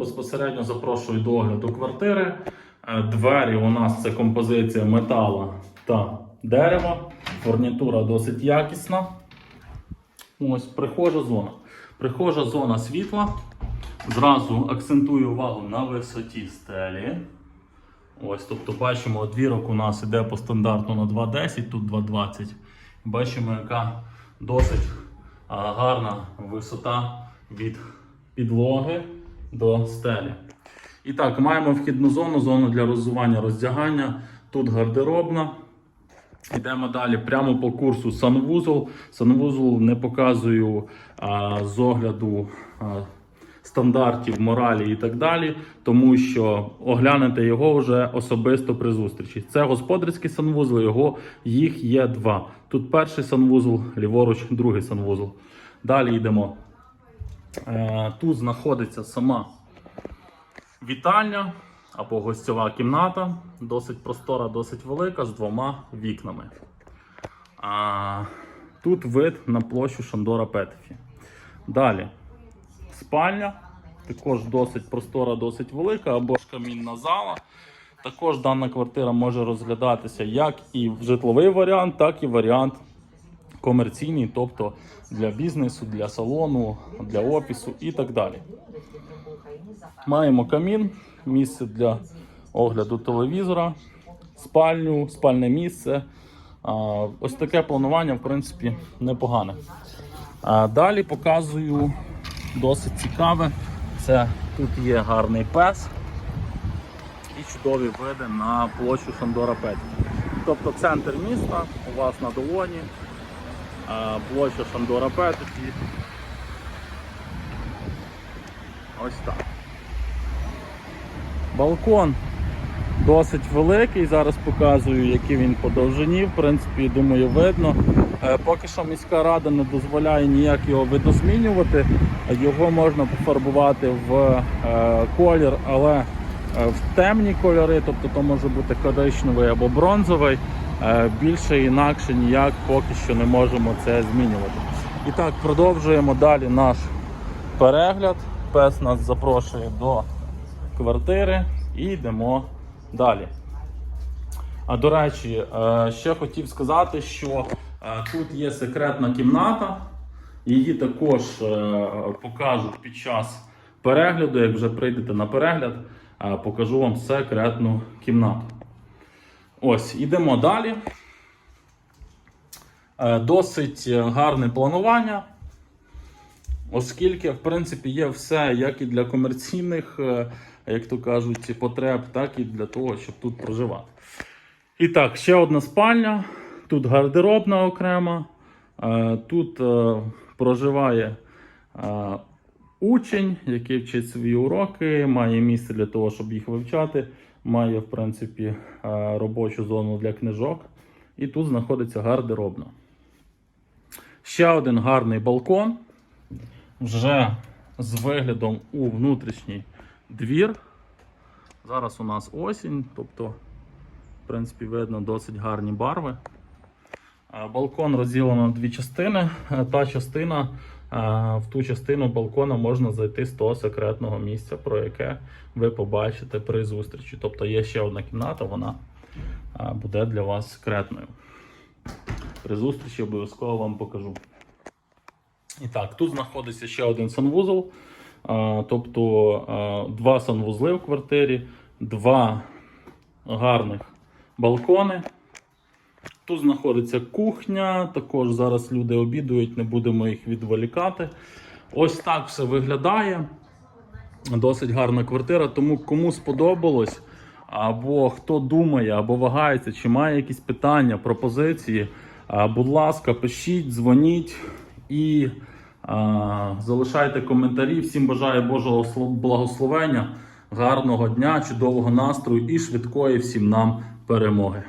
Безпосередньо запрошую до огляду квартири. Е, Двері у нас це композиція метала та дерева. Фурнітура досить якісна. Ось прихожа зона. Прихожа зона світла. Зразу акцентую увагу на висоті стелі. Ось, тобто бачимо, двірок у нас іде по стандарту на 2,10, тут 2,20. Бачимо, яка досить гарна висота від підлоги до стелі. І так, маємо вхідну зону, зону для роззування роздягання. Тут гардеробна. Йдемо далі прямо по курсу санвузол. Санвузол не показую а, з огляду а, стандартів, моралі і так далі, тому що оглянете його вже особисто при зустрічі. Це господарський санвузол, його їх є два. Тут перший санвузол, ліворуч, другий санвузол. Далі йдемо. Е, Тут знаходиться сама вітальня або гостьова кімната, досить простора, досить велика, з двома вікнами. Тут вид на площу Шандора Петефі. Далі спальня, також досить простора, досить велика, або ж камінна зала. Також дана квартира може розглядатися як і житловий варіант, так і варіант комерційний, тобто для бізнесу, для салону, для офісу і так далі. Маємо камін, місце для огляду телевізора, спальню, спальне місце. Ось таке планування, в принципі, непогане. Далі показую досить цікаве. Це тут є гарний пес і чудові види на площу Шандора Петя. Тобто центр міста у вас на долоні, площа Шандора Петефі. Ось так. Балкон досить великий. Зараз показую, який він по довжині. В принципі, думаю, видно. Е, Поки що міська рада не дозволяє ніяк його видозмінювати. Його можна пофарбувати в е, колір, але е, в темні кольори, тобто то може бути коричневий або бронзовий. Е, Більше інакше ніяк поки що не можемо це змінювати. І так, продовжуємо далі наш перегляд. Пес нас запрошує до квартири і йдемо далі. А до речі, е, ще хотів сказати, що е, тут є секретна кімната. Її також е, покажу під час перегляду. Як вже прийдете на перегляд, покажу вам секретну кімнату. Ось, ідемо далі. Е, Досить гарне планування. Оскільки, в принципі, є все як і для комерційних, е, як то кажуть, потреб, так і для того, щоб тут проживати. І так, ще одна спальня. Тут гардеробна окрема. Е, Тут проживає учень, який вчить свої уроки, має місце для того, щоб їх вивчати. Має, в принципі, е, робочу зону для книжок. І тут знаходиться гардеробна. Ще один гарний балкон вже з виглядом у внутрішній двір. Зараз у нас осінь, тобто, в принципі, видно досить гарні барви. Е, Балкон розділено на дві частини. Е, Та частина, в ту частину балкона можна зайти з того секретного місця, про яке ви побачите при зустрічі. Тобто є ще одна кімната, вона буде для вас секретною. При зустрічі обов'язково вам покажу. І так, тут знаходиться ще один санвузол. Тобто два санвузли в квартирі, два гарних балкони. Тут знаходиться кухня, також зараз люди обідують, не будемо їх відволікати. Ось так все виглядає. Досить гарна квартира. Тому кому сподобалось, або хто думає, або вагається, чи має якісь питання, пропозиції, будь ласка, пишіть, дзвоніть і а, залишайте коментарі. Всім бажаю Божого благословення, гарного дня, чудового настрою і швидкої всім нам перемоги.